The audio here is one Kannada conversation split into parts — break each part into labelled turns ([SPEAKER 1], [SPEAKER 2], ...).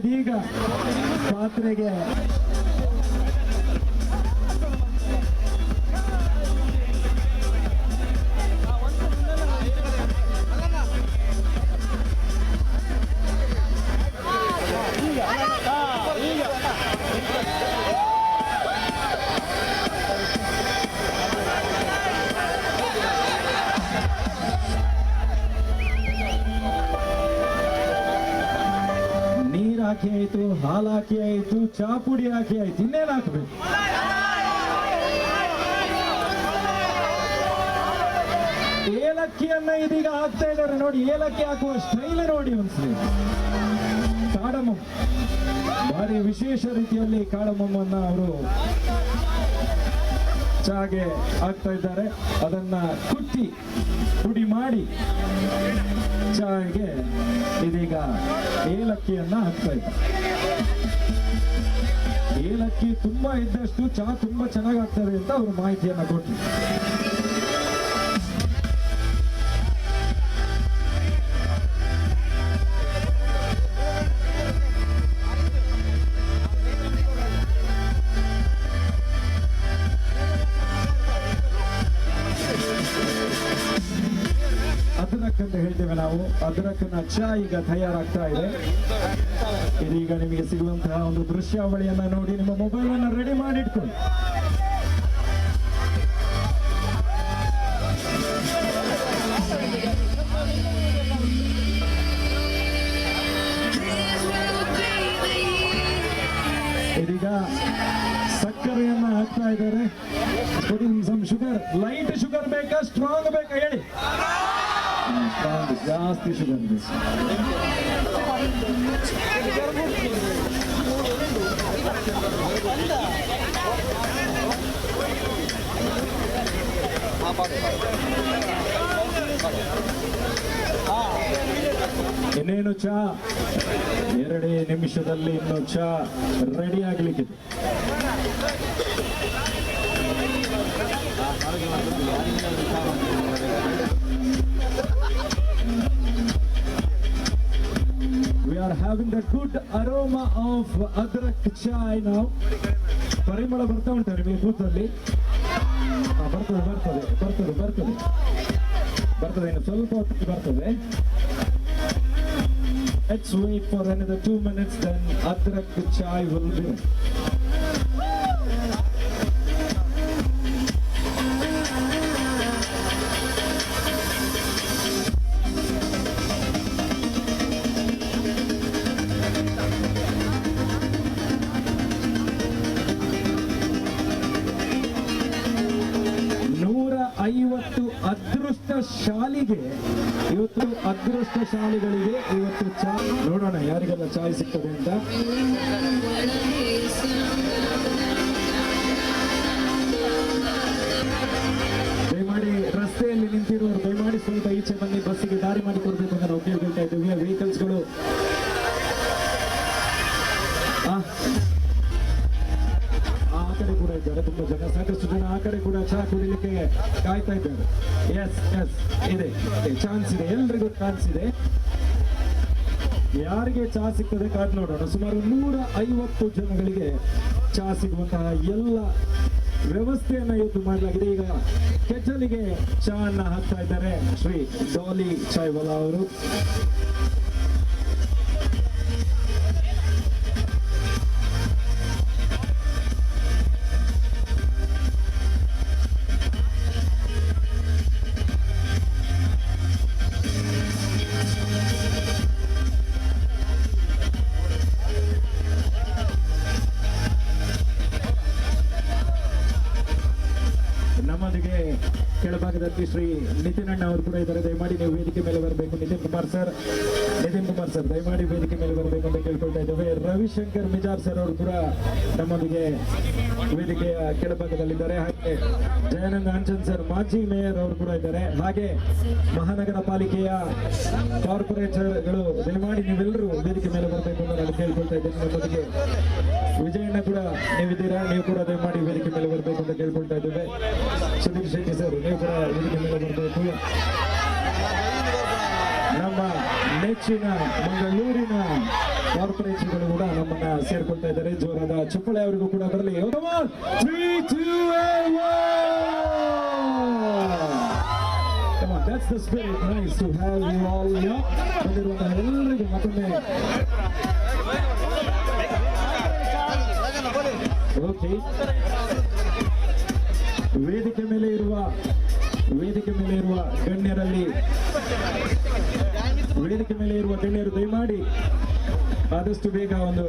[SPEAKER 1] ಇದೀಗ ಪಾತ್ರೆಗೆ ಹಾಕಿ ಆಯ್ತು, ಹಾಲು ಹಾಕಿ ಆಯ್ತು, ಚಾ ಪುಡಿ ಹಾಕಿ ಆಯ್ತು, ಇನ್ನೇನು ಹಾಕ್ಬೇಕು? ಏಲಕ್ಕಿಯನ್ನ ಇದೀಗ ಹಾಕ್ತಾ ಇದ್ದಾರೆ ನೋಡಿ, ಏಲಕ್ಕಿ ಹಾಕುವ ಸ್ಟೈಲ್ ನೋಡಿ ಒಂದ್ಸಲಿ ಕಾಡಮ್ಮ ಭಾರಿ ವಿಶೇಷ ರೀತಿಯಲ್ಲಿ ಕಾಡಮ್ಮನ್ನ ಅವರು ಚಾಗೆ ಹಾಕ್ತಾ ಇದ್ದಾರೆ. ಅದನ್ನ ಕುಟ್ಟಿ, ಪುಡಿ ಮಾಡಿ ಚಾಗೆ ಇದೀಗ ಏಲಕ್ಕಿಯನ್ನ ಹಾಕ್ತಾ ಇದೆ ಏಲಕ್ಕಿ ತುಂಬಾ ಇದ್ದಷ್ಟು ಚಾ ತುಂಬಾ ಚೆನ್ನಾಗಿ ಆಗ್ತದೆ ಅಂತ ಅವರು ಮಾಹಿತಿಯನ್ನ ಕೊಟ್ಟರು ನಾವು ಅದ್ರಕ್ನ ಚಾ ಈಗ ತಯಾರಾಗ್ತಾ ಇದೆ. ಇದೀಗ ನಿಮಗೆ ಸಿಗುವಂತಹ ಒಂದು ದೃಶ್ಯಾವಳಿಯನ್ನ ನೋಡಿ ನಿಮ್ಮ ಮೊಬೈಲ್ ಅನ್ನ ರೆಡಿ ಮಾಡಿಟ್ಕೊಂಡು ಇದೀಗ ಸಕ್ಕರೆಯನ್ನ ಹಾಕ್ತಾ ಇದ್ದಾರೆ. ಶುಗರ್ ಲೈಟ್ ಶುಗರ್ ಬೇಕಾ? ಸ್ಟ್ರಾಂಗ್ ಬೇಕಾ ಹೇಳಿ. ಸ್ಟ್ರಾಂಗ್ ಜಾಸ್ತಿ ಬೇಕು ಇನ್ನೇನು ಚಾ? ಎರಡೇ ನಿಮಿಷದಲ್ಲಿ ಇನ್ನು ಚಾ ರೆಡಿ ಆಗ್ಲಿಕ್ಕಿದೆ. are having the good aroma of adrak chai now. ಪರಿಮಳ ಬರ್ತಾ ಉಂಟು ನಿಮಗೆ ಕೂತಲ್ಲಿ ಹಾ, ಬರ್ತದೆ ಬರ್ತದೆ ಬರ್ತದೆ ಬರ್ತದೆ ಬರ್ತದೆ ಇನ್ನು ಸ್ವಲ್ಪ ಹೊತ್ತಿಗೆ ಬರ್ತದೆ Let's wait for another two minutes, then adrak chai will be. ನೂರ ಅದೃಷ್ಟಶಾಲಿಗೆ, ಇವತ್ತು ಅದೃಷ್ಟ ಅದೃಷ್ಟಶಾಲಿಗಳಿಗೆ ಇವತ್ತು ಚಾ ನೋಡೋಣ ಯಾರಿಗೆಲ್ಲ ಚಾಯ್ ಸಿಗ್ತದೆ ಅಂತ. ದಯಮಾಡಿ ರಸ್ತೆಯಲ್ಲಿ ನಿಂತಿರುವವರು ದಯಮಾಡಿ ಸ್ವಲ್ಪ ಈಚೆ ಬನ್ನಿ, ಬಸ್ಸಿಗೆ ದಾರಿ ಮಾಡಿ ಇದ್ದಾರೆ. ತುಂಬಾ ಜನ, ಸಾಕಷ್ಟು ಜನ ಆ ಕಡೆ ಕೂಡ ಚಹಾ ಕುಡಿಲಿಕ್ಕೆ ಕಾಯ್ತಾ ಇದ್ದಾರೆ. ಎಸ್ ಎಸ್ ಇದೆ ಚಾನ್ಸ್ ಇದೆ. ಎಲ್ರಿಗೂ ಚಾನ್ಸ್ ಇದೆ. ಯಾರಿಗೆ ಚಹಾ ಸಿಗ್ತದೆ ಕಾದ್ ನೋಡೋಣ. ಸುಮಾರು ನೂರ ಐವತ್ತು ಜನಗಳಿಗೆ ಚಹಾ ಸಿಗುವಂತಹ ಎಲ್ಲ ವ್ಯವಸ್ಥೆಯನ್ನ ಇವತ್ತು ಮಾಡಲಾಗಿದೆ. ಈಗ ಕೆಚ್ಚಲಿಗೆ ಚಹಾ ಹಾಕ್ತಾ ಇದ್ದಾರೆ ಶ್ರೀ ಡೋಲಿ ಚಾಯ್ವಾಲಾ ಅವರು. ಕೆಳಭಾಗದಲ್ಲಿ ಶ್ರೀ ನಿತಿನ್ ಅಣ್ಣ ಅವರು ಕೂಡ ಇದ್ದಾರೆ. ದಯಮಾಡಿ ನೀವು ವೇದಿಕೆ ಮೇಲೆ ಬರಬೇಕು. ನಿತಿನ್ ಕುಮಾರ್ ಸರ್, ನಿತಿನ್ ಕುಮಾರ್ ಸರ್, ದಯಮಾಡಿ ವೇದಿಕೆ ಮೇಲೆ ಬರಬೇಕು ಅಂತ ಕೇಳ್ಕೊಳ್ತಾ ಇದ್ದೇವೆ. ರವಿಶಂಕರ್ ಮಿಜಾರ್ ಸರ್ ಅವರು ಕೂಡ ನಮ್ಮೊಂದಿಗೆ ವೇದಿಕೆಯ ಕೆಳಭಾಗದಲ್ಲಿದ್ದಾರೆ. ಹಾಗೆ ಜಯಾನಂದ ಅಂಚನ್ ಸರ್, ಮಾಜಿ ಮೇಯರ್ ಅವರು ಕೂಡ ಇದ್ದಾರೆ. ಹಾಗೆ ಮಹಾನಗರ ಪಾಲಿಕೆಯ ಕಾರ್ಪೊರೇಟರ್ಗಳು, ದಯಮಾಡಿ ನೀವೆಲ್ಲರೂ ವೇದಿಕೆ ಮೇಲೆ ಬರಬೇಕು ಅಂತ ನಾನು ಕೇಳ್ಕೊಳ್ತಾ ಇದ್ದೇನೆ. ನಮ್ಮೊಂದಿಗೆ ವಿಜಯಣ್ಣ ಕೂಡ ನೀವಿದ್ದೀರಾ? ನೀವು ಕೂಡ ದಯಮಾಡಿ ವೇದಿಕೆ ಮೇಲೆ ಬರಬೇಕು ಅಂತ ಕೇಳ್ಕೊಳ್ತಾ ಇದ್ದೇವೆ. ಸುಧೀರ್ ಶೆಟ್ಟಿ ಸರ್, ನೀವು ಕೂಡ ನಮ್ಮ ನೆಚ್ಚಿನ ಮಂಗಳೂರಿನ ಕಾರ್ಪೊರೇಷನ್ಗಳು ಕೂಡ ನಮ್ಮನ್ನ ಸೇರ್ಕೊಳ್ತಾ ಇದ್ದಾರೆ. ಜೋರಾದ ಚಪ್ಪಳೆ ಅವರಿಗೂ ಕೂಡ ಬರಲಿ. That's the spirit. Nice to have you all here. ಬಂದಿರುವಂತಹ ಎಲ್ಲರಿಗೂ ಮತ್ತೊಮ್ಮೆ. ಓಕೆ ವೇದಿಕೆ ವೇದಿಕೆ ಮೇಲೆ ಇರುವ ಗಣ್ಯರಲ್ಲಿ ವೇದಿಕೆ ಮೇಲೆ ಇರುವ ಗಣ್ಯರು ದಯಮಾಡಿ ಆದಷ್ಟು ಬೇಗ ಒಂದು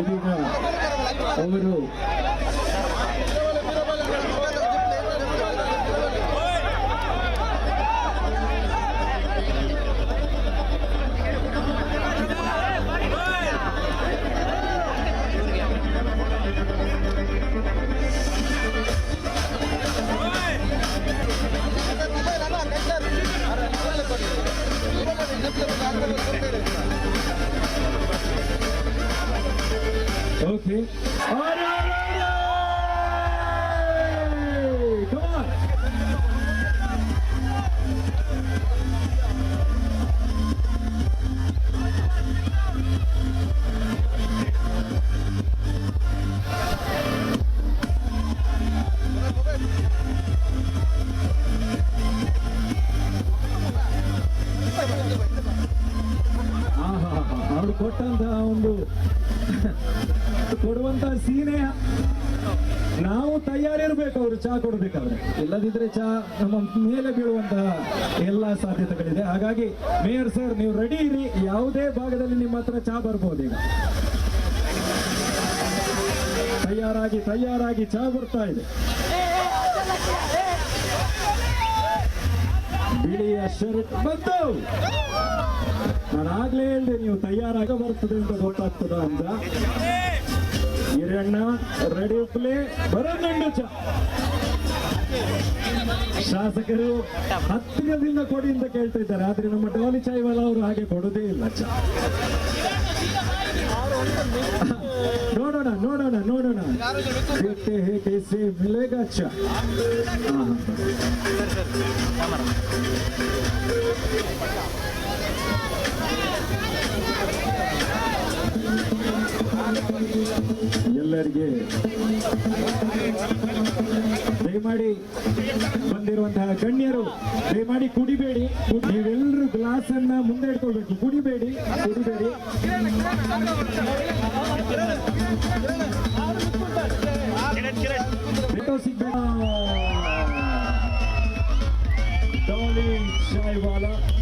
[SPEAKER 1] ಇದೀಗ ಅವರು ಓಕೆ ಅವ್ರು ಕೊಟ್ಟಂತಹ ಒಂದು ಕೊಡುವಂತಹ ಸೀನೆ. ನಾವು ತಯಾರಿರ್ಬೇಕು ಅವರು ಚಹಾ ಕೊಡಬೇಕಾದ್ರೆ. ಇಲ್ಲದಿದ್ರೆ ಚಹಾ ನಮ್ಮ ಮೇಲೆ ಬೀಳುವಂತಹ ಎಲ್ಲಾ ಸಾಧ್ಯತೆಗಳಿದೆ. ಹಾಗಾಗಿ ಮೇಯರ್ ಸರ್, ನೀವು ರೆಡಿ ಇರಿ. ಯಾವುದೇ ಭಾಗದಲ್ಲಿ ನಿಮ್ಮ ಹತ್ರ ಚಹಾ ಬರ್ಬೋದು ಈಗ. ತಯಾರಾಗಿ ತಯಾರಾಗಿ ಚಹಾ ಬರ್ತಾ ಇದೆ. ಬಿಳಿಯ ಶರ್ಟ್ ಬಂತು ನಾನಾಗ್ಲೇ ಹೇಳಿದೆ, ನೀವು ತಯಾರಾಗ ಬರ್ತದೆ ಅಂತ ಗೊತ್ತಾಗ್ತದ ಅಂತ. ಹಿರಣ್ಣ ರೆಡಿ ಪ್ಲೇ ಬರೋದು ಶಾಸಕರು ಹತ್ತಿರದಿಂದ ಕೊಡಿ ಅಂತ ಕೇಳ್ತಾ ಇದ್ದಾರೆ. ಆದ್ರೆ ನಮ್ಮ ಟೋಲಿ ಚಾಯ್ವಾಲ ಅವರು ಹಾಗೆ ಕೊಡೋದೇ ಇಲ್ಲ ಚ. ನೋಡೋಣ ನೋಡೋಣ ನೋಡೋಣ. ಮಿಲೇಗಚ್ಚ ಎಲ್ಲರಿಗೆ ದಯಮಾಡಿ ಬಂದಿರುವಂತಹ ಗಣ್ಯರು, ದಯಮಾಡಿ ಕುಡಿಬೇಡಿ. ನೀವೆಲ್ಲರೂ ಗ್ಲಾಸ್ ಅನ್ನ ಮುಂದೆ ಇಟ್ಕೊಳ್ಬೇಕು ಕುಡಿಬೇಡಿ ಕುಡಿಬೇಡಿ. ಸಿಗ್ಬೇಕು ಡಾಲಿ ಚಾಯ್ವಾಲ